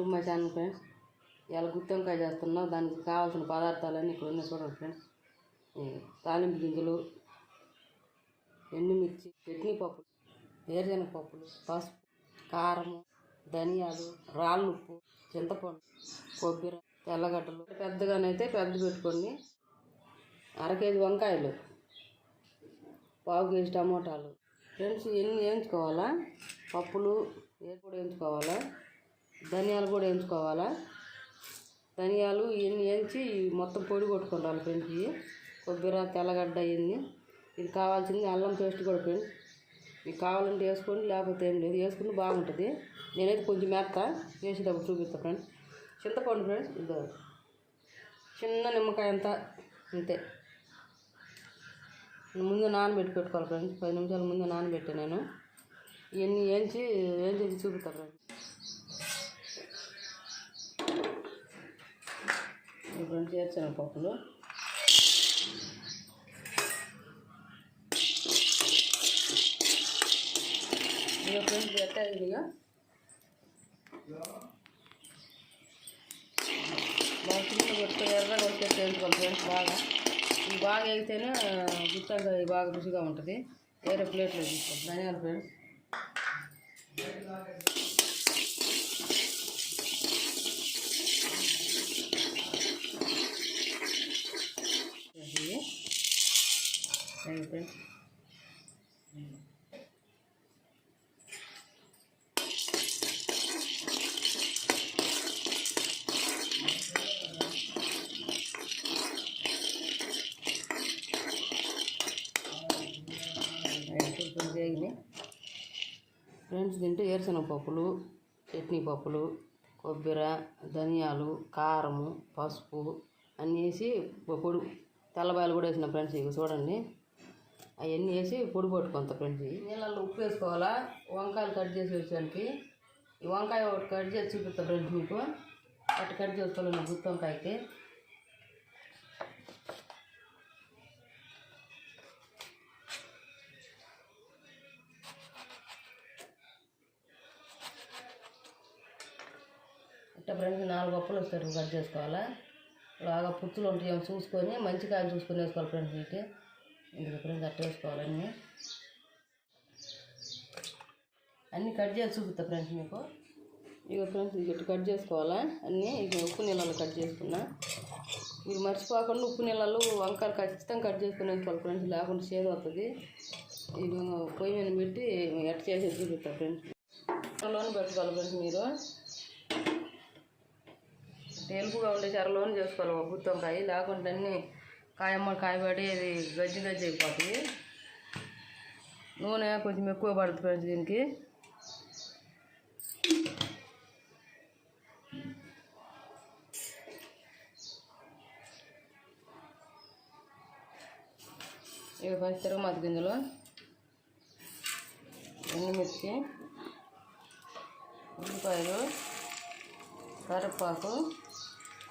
కుటుంబ to my channel friends ఇలా గుత్తి వంకాయ చేస్తున్నాం దానికి కావాల్సిన పదార్థాలన్నీ ఇక్కడ ఉన్నాయి చూడండి ఫ్రెండ్స్ తాలింపు గింజలు ఎండుమిర్చి చట్నీ పప్పులు వేరుశనగ పప్పులు పసుపు కారము ధనియాలు రాళ్ళు ఉప్పు చింతపండు కొబ్బరి తెల్లగడ్డలు. పెద్దగానైతే పెద్ద పెట్టుకోండి అర కేజీ వంకాయలు పావు కేజీ టమోటాలు. ఫ్రెండ్స్ ఎన్ని వేయించుకోవాలా? పప్పులు ఏ కూడా వేయించుకోవాలా? ధనియాలు కూడా వేయించుకోవాలా? ధనియాలు ఇవన్నీ వేయించి మొత్తం పొడి కొట్టుకుంటాను ఫ్రెండ్స్ ఇవి. కొబ్బరి తెల్లగడ్డ ఇవన్నీ. ఇది కావాల్సింది అల్లం పేస్ట్ కూడా ఫ్రెండ్స్. మీకు కావాలంటే వేసుకోండి లేకపోతే ఏం లేదు. వేసుకుని బాగుంటుంది. నేనైతే కొంచెం మెత్త వేసేటప్పుడు చూపిస్తాను ఫ్రెండ్స్. చింతపండు ఫ్రెండ్స్ ఇదో చిన్న నిమ్మకాయ అంతా అంతే. ముందు నానబెట్టి పెట్టుకోవాలి ఫ్రెండ్స్. పది నిమిషాల ముందు నానబెట్టాను నేను. ఇవన్నీ వేయించి వేయించి చూపిస్తాను ఫ్రెండ్స్. ఇప్పుడు వేసాను పప్పులు. ఇక ఫ్రెండ్స్ పెట్టాలి ఇదిగా. బాగా చిన్న కొట్టుకొని ఎర్రగా కొట్టుకొని చేసుకోవాలి ఫ్రెండ్స్ బాగా. ఇవి బాగా వేగితేనే గుత్తంగా బాగా రుచిగా ఉంటుంది. వేరే ప్లేట్లో తీసుకోవాలి ధనియాలు ఫ్రెండ్స్ ఇవి థ్యాంక్ ఫ్రెండ్స్ ఫ్రెండ్స్ తింటే వేరుశనగ పప్పులు చట్నీ పప్పులు కొబ్బరి ధనియాలు కారము పసుపు అన్నీ వేసి పొడి తెల్లబాయలు కూడా వేసిన ఫ్రెండ్స్ ఇవి చూడండి. అవన్నీ వేసి పొడి పట్టుకుంటా ఫ్రెండ్స్ నీళ్ళల్లో ఉప్పు వేసుకోవాలా? వంకాయలు కట్ చేసి వేసానికి ఈ వంకాయ ఒకటి కట్ చేసి చూపిస్తా ఫ్రెండ్స్ మీకు. అటు కట్ చేసుకోవాలి గుత్తి వంకాయకి? ఇట్లా ఫ్రెండ్స్ నాలుగు అప్పులు వస్తారు కట్ చేసుకోవాలా? బాగా పుచ్చులు ఉంటాయి చూసుకొని మంచి కాయలు చూసుకొని వేసుకోవాలి ఫ్రెండ్స్ ఇటు ఇందులో ఫ్రెండ్స్ అన్నీ కట్ చేసి చూపిస్తా ఫ్రెండ్స్ మీకు. ఇక ఫ్రెండ్స్ ఇటు కట్ చేసుకోవాలా? అన్నీ ఇక ఉప్పు నీళ్ళలో కట్ చేసుకున్నా. మీరు మర్చిపోకుండా ఉప్పు నీళ్ళలో వంకాయలు ఖచ్చితంగా కట్ చేసుకునేసుకోవాలి ఫ్రెండ్స్ లేకుండా చేదు వస్తుంది ఇది పొయ్యి మీద పెట్టి ఎట్ చేసి చూపిస్తా ఫ్రెండ్స్. లోన్ పెట్టుకోవాలి ఫ్రెండ్స్ మీరు. తెలుపుగా ఉండే చరలోనే చేసుకోవాలి ఒక గుత్తి వంకాయ లేకుంటే అన్నీ కాయమ్మ కాయబడి అది గజ్జి గజ్జి అయిపోతుంది. నూనె కొంచెం ఎక్కువ పడుతుంది ఫ్రెండ్స్ దీనికి. ఇవి ఫస్ట్ తిరగమాత గింజలు. ఎండుమిర్చి ఉల్లిపాయలు కరివేపాకు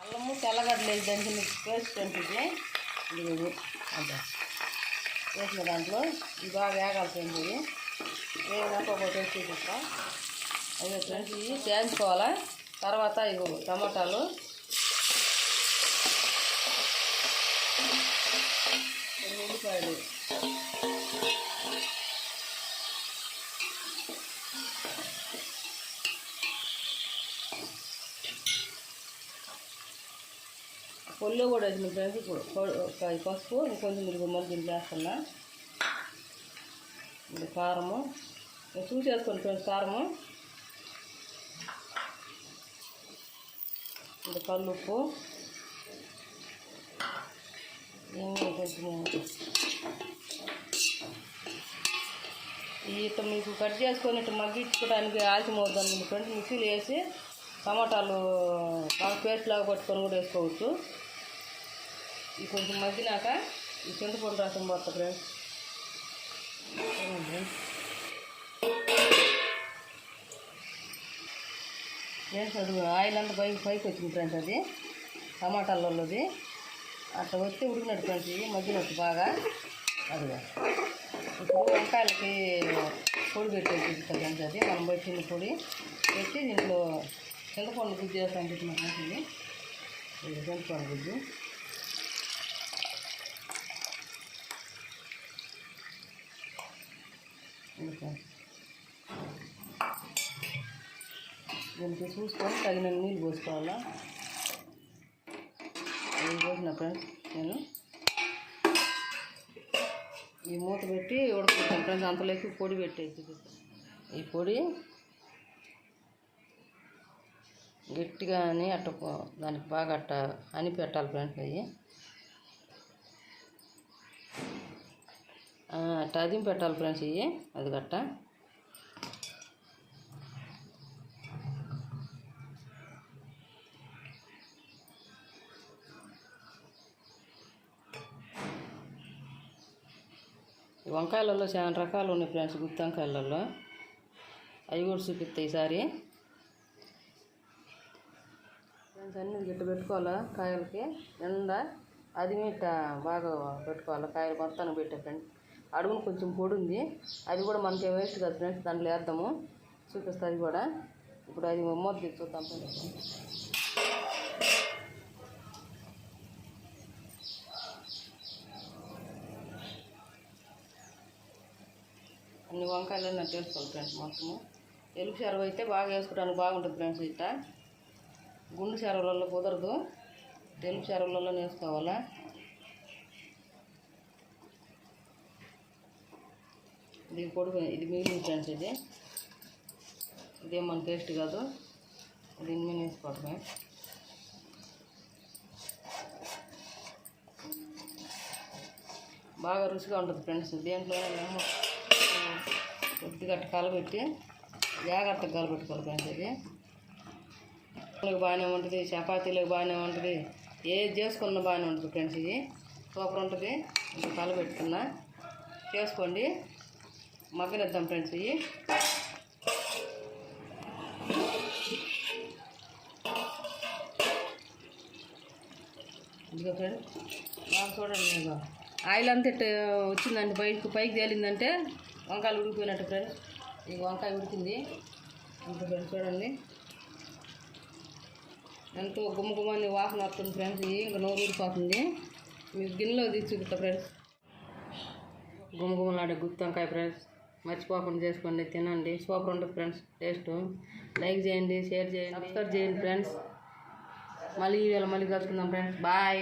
అల్లము తెల్లగడ్డలు వేసి దంచిన పేస్ట్ ఉంటుంది ఇది ఇది వేసిన దాంట్లో ఇది బాగా వేగాలి ఫ్రెండ్స్ వేగినాక ఒక టేస్ట్ చూపిస్తా అదే ఫ్రెండ్స్ ఇవి చేయించుకోవాలా? తర్వాత ఇవి టమాటాలు ఒళ్ళు కూడా వేసిన ఫ్రెండ్స్ ఇప్పుడు పసుపు ఇంకొంచెం మీరు గుమ్మలు దింపేస్తున్నా ఇది కారము. చూసేసుకోండి ఫ్రెండ్స్ కారము. ఇది కల్లుప్పు. ఇంకా కొంచెం ఇట్లా మీకు కట్ చేసుకొని ఇట్లా మగ్గించుకోవడానికి ఆల్చి ఫ్రెండ్స్. మిక్సీలు వేసి టమాటాలు బాగా పేస్ట్ లాగా పట్టుకొని కూడా వేసుకోవచ్చు. కొంచెం మగ్గినాక ఈ చింతపండు రసం పోతా ఫ్రెండ్స్. ఫ్రెండ్స్ అది ఆయిల్ అంతా పైకి పైకి వచ్చింది ఫ్రెండ్స్ అది టమాటాలలోది. అట్లా వస్తే ఉడికినట్టు ఫ్రెండ్స్ ఇది మగ్గినట్టు బాగా. అదిగా. ఇప్పుడు వంకాయలకి పొడి పెట్టేసి ఫ్రెండ్స్ అది మనం పెట్టిన పొడి పెట్టి దీంట్లో చింతపండు గుజ్జు చేస్తాం చెప్పిన ఫ్రెండ్స్ ఇది. చింతపండు గుజ్జు. దీనికి చూసుకొని తగిన నీళ్ళు పోసుకోవాలా నీళ్ళు పోసిన ఫ్రెండ్స్ నేను ఈ మూత పెట్టి ఉడకబెట్టాను ఫ్రెండ్స్ అంతలోకి పొడి పెట్టేసి ఈ పొడి గట్టిగా అని అట్ట దానికి బాగా అట్ట అని పెట్టాలి ఫ్రెండ్స్ అవి. ఆ, అదిం పెట్టాలి ఫ్రెండ్స్ ఇవి అది గట్ట ఈ వంకాయలలో చాలా రకాలు ఉన్నాయి ఫ్రెండ్స్ గుత్తి వంకాయలలో. అవి కూడా చూపిస్తాయి ఈసారి. ఫ్రెండ్స్ అన్ని గిట్ట పెట్టుకోవాలా కాయలకి? నిండా అది ఇట్ట బాగా పెట్టుకోవాలి? కాయలు మొత్తానికి పెట్టే ఫ్రెండ్స్. అడుగును కొంచెం పొడి ఉంది. అది కూడా మనకి వేస్ట్ కదా ఫ్రెండ్స్ దాంట్లో వేద్దాము. చూపిస్తుంది అది కూడా. ఇప్పుడు అది మూత చూద్దాం ఫ్రెండ్స్. అన్ని వంకాయలు నాకు వేసుకోవాలి ఫ్రెండ్స్ మొత్తము. ఎలుపు చెరవ అయితే బాగా వేసుకోవడానికి బాగుంటుంది ఫ్రెండ్స్ ఇట్ట. గుండు చెరవలలో కుదరదు. తెలుపు చెరవలలో వేసుకోవాలా? ఇది పొడుగు ఇది మిగిలిన ఫ్రెండ్స్ ఇది. ఇదేం మన టేస్ట్ కాదు. దీని మీద వేసుకోవటమే బాగా రుచిగా ఉంటుంది ఫ్రెండ్స్. దేంట్లో కొద్దిగా కలబెట్టి జాగ్రత్తగా కలబెట్టుకోవాలి ఫ్రెండ్స్ ఇది. బాగానే ఉంటుంది. చపాతీలకు బాగానే ఉంటుంది. ఏది చేసుకున్నా బాగానే ఉంటుంది ఫ్రెండ్స్ ఇది. సూపర్ ఉంటుంది. ఇంకా కలబెట్టుకున్నా. చేసుకోండి. మగ్గనిద్దాం ఫ్రెండ్స్ ఇవి ఇదిగో ఫ్రెండ్ బాగా చూడండి ఇదిగో. ఆయిల్ అంతా వచ్చిందండి వచ్చిందంటే పైకి పైకి తేలిందంటే వంకాయలు ఉడికిపోయినట్టు ఫ్రెండ్స్. ఈ వంకాయ ఉడికింది. అంత ఫ్రెండ్స్ చూడండి. ఎంతో గుమ్మ గుమ్మని వాసన వస్తుంది ఫ్రెండ్స్ ఇవి ఇంకా నోరు ఊడిపోతుంది మీకు గిన్నెలో తీసి చూపిస్తా ఫ్రెండ్స్. గుమ్మ గుమ్మలాడే గుత్తి వంకాయ ఫ్రెండ్స్. మర్చిపోకుండా చేసుకోండి తినండి. సూపర్ ఉంటుంది ఫ్రెండ్స్ టేస్ట్. లైక్ చేయండి షేర్ చేయండి సబ్స్క్రైబ్ చేయండి ఫ్రెండ్స్. మళ్ళీ ఈ వేళ మళ్ళీ కలుసుకుందాం ఫ్రెండ్స్. బాయ్.